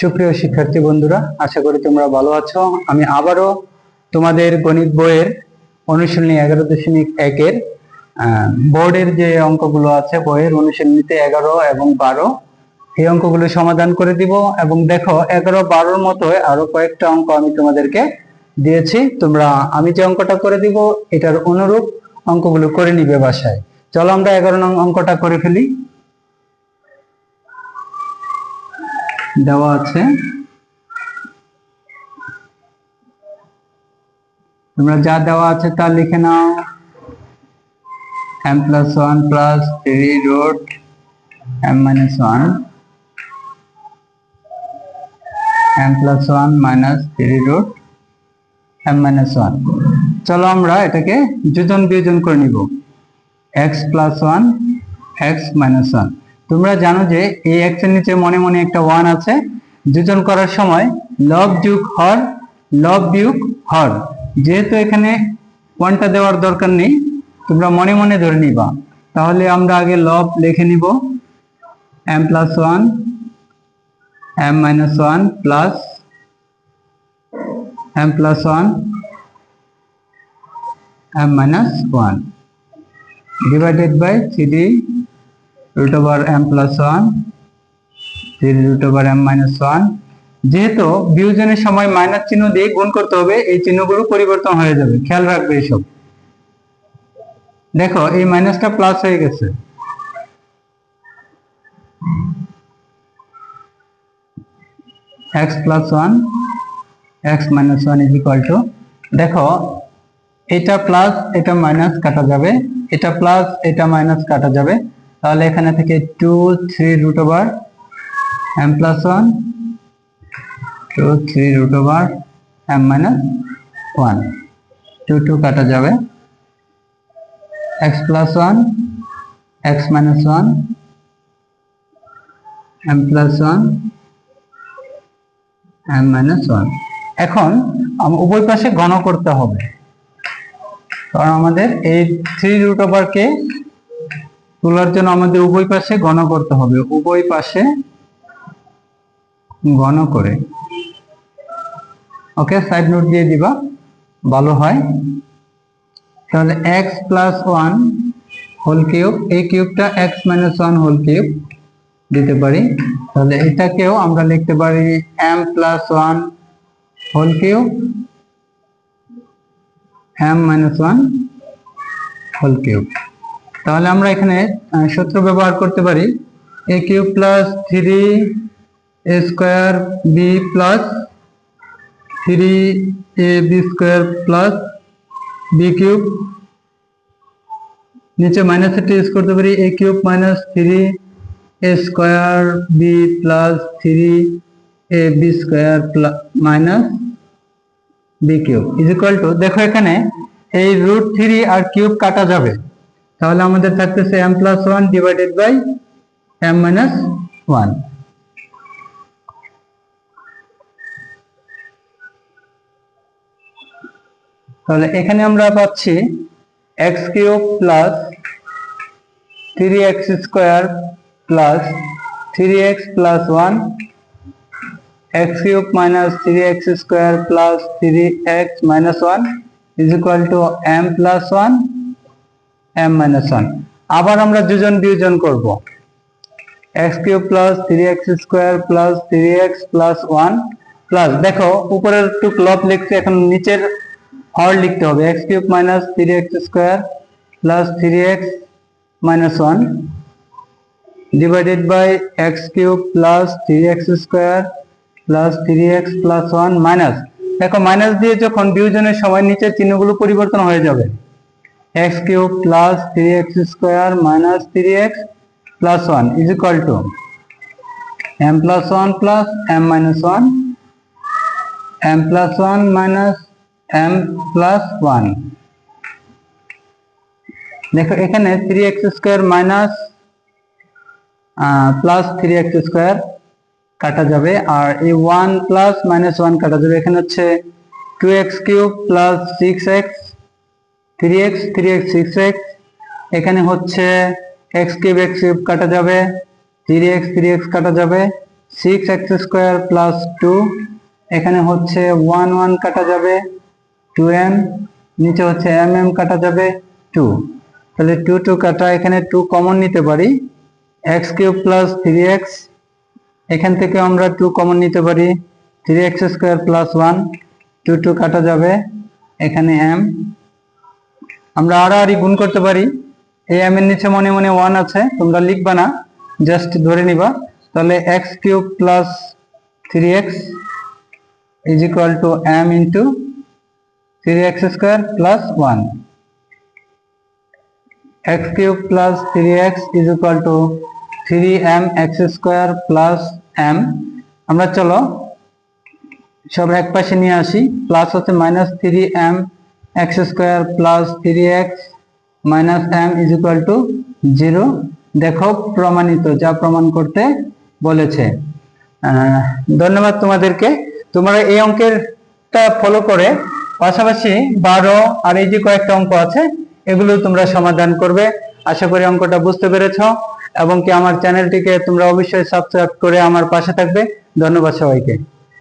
সুপ্রিয় শিক্ষার্থী বন্ধুরা, আশা করি তোমরা ভালো আছো। আমি আবারও তোমাদের গণিত বইয়ের অনুশীলনী এগারো দশমিক একের বোর্ডের যে অঙ্কগুলো আছে, বইয়ের অনুশীলনীতে এগারো এবং বারো, এই অঙ্কগুলো সমাধান করে দিব এবং দেখো, এগারো বারোর মতো আরও কয়েকটা অঙ্ক আমি তোমাদেরকে দিয়েছি। তোমরা, আমি যে অঙ্কটা করে দিব, এটার অনুরূপ অঙ্কগুলো করে নিবে বাসায়। চলো আমরা এগারো নং অঙ্কটা করে ফেলি। দেওয়া আছে। তোমরা যা দেওয়া আছে তা লিখে নাও। M plus one plus three root m minus one m plus one minus three root m minus one চলো আমরা এটাকে যোজন বিয়োজন করে নিব। X plus one x minus one তোমরা জানো যে এই এক্সের নিচে মনে মনে একটা ওয়ান আছে। যোজন করার সময় লব যুগ হর লব বিয়োগ হর যেহেতু এখানে ওয়ানটা দেওয়ার দরকার নেই, তোমরা মনে মনে ধরে নিবা। তাহলে আমরা আগে লব লিখে নিব। M plus one m minus one plus m plus one m minus one divided by 3 root over m plus 1 3 root over m minus 1 যেহেতু বিয়োজনের সময় মাইনাস চিহ্ন দিয়ে গুণ করতে হবে, এই চিহ্নগুলো পরিবর্তন হয়ে যাবে। খেয়াল রাখবে এইসব। দেখো, এই মাইনাসটা প্লাস হয়ে গেছে। x plus 1 x minus 1 is equal to, দেখো, এটা প্লাস এটা মাইনাস কাটা যাবে। এটা প্লাস এটা মাইনাস কাটা যাবে। তাহলে এখানে থেকে two three root over m plus one two three root over m minus one two two কাটা যাবে। X plus one x minus one m plus one m minus one এখন উভয় পাশে ঘন করতে হবে। কারণ আমাদের এই থ্রি রুট ওভার কে তোলার জন্য আমাদের উভয় পাশে ঘন করতে হবে। উভয় পাশে ঘন করে। ওকে সাইড নোট দিয়ে দিবা। ভালো হয়। তাহলে x plus one whole cube এই কিউবটা x minus one whole cube দিতে পারি। তাহলে এটাকেও আমরা লিখতে পারি m plus one whole cube m minus one whole cube তাহলে আমরা এখানে সূত্র ব্যবহার করতে পারি a cube plus three a square b plus three a b square plus b cube. নিচে মাইনাস মাইনাসটা ইউজ করতে পারি a cube minus three a square b plus three a b square plus minus b cube. Is equal to দেখো এখানে, এই root three আর cube কাটা যাবে। তাহলে আমাদের থাকতেছে m plus one divided by m minus one তাহলে এখানে আমরা পাচ্ছি x cube plus three x square plus three x plus one x cube minus 3x square plus 3x minus 1 is equal to m plus 1 m minus 1 আবার আমরা যোজন বিয়োজন করব। x cube plus 3x square plus 3x plus 1 plus দেখো, উপরের টুক লব লিখছি এখন নিচের হর লিখতে হবে। x cube minus 3x square plus 3x minus 1 divided by x cube plus 3x square plus three x plus one minus দেখো মাইনাস দিয়ে যখন বিয়োজনের সময় নিচের চিহ্নগুলো পরিবর্তন হয়ে যাবে x cube plus three x square minus three x plus one is equal to m plus one plus m minus one m plus one minus m plus one দেখো এখানে three x square minus plus three x square কাটা যাবে আর এই one plus minus one কাটা যাবে এখানে হচ্ছে two x cube plus six x three x three x six x এখানে হচ্ছে এক্স কিউব এক্স কিউব কাটা যাবে থ্রি এক্স থ্রি এক্স কাটা যাবে six x square plus two এখানে হচ্ছে ওয়ান ওয়ান কাটা যাবে টু এম নিচে হচ্ছে এম এম কাটা যাবে টু তাহলে টু টু কাটা, এখানে টু কমন নিতে পারি x cube plus three x এখান থেকে আমরা টু কমন নিতে পারি three x square plus one two two কাটা যাবে, এখানে এম আমরা আরও আড়াআড়ি গুণ করতে পারি। এই এম এর নিচে মনে মনে ওয়ান আছে, তোমরা লিখবা না জাস্ট ধরে নিবা। তাহলে x cube plus three x is equal to m into three x square plus one x cube plus three x is equal to three m x square plus m আমরা চলো, সব এক পাশে নিয়ে আসি প্লাস হচ্ছে minus three m x square plus three x minus m is equal to zero দেখো প্রমাণিত যা প্রমাণ করতে বলেছে। ধন্যবাদ তোমাদেরকে। তোমরা এই অঙ্কেরটা ফলো করে পাশাপাশি বারো আর এই যে কয়েকটা অঙ্ক আছে, এগুলো তোমরা সমাধান করবে। আশা করি অঙ্কটা বুঝতে পেরেছ। এবং কি আমার চ্যানেলটিকে তোমরা অবশ্যই সাবস্ক্রাইব করে আমার পাশে থাকবে। ধন্যবাদ সবাইকে।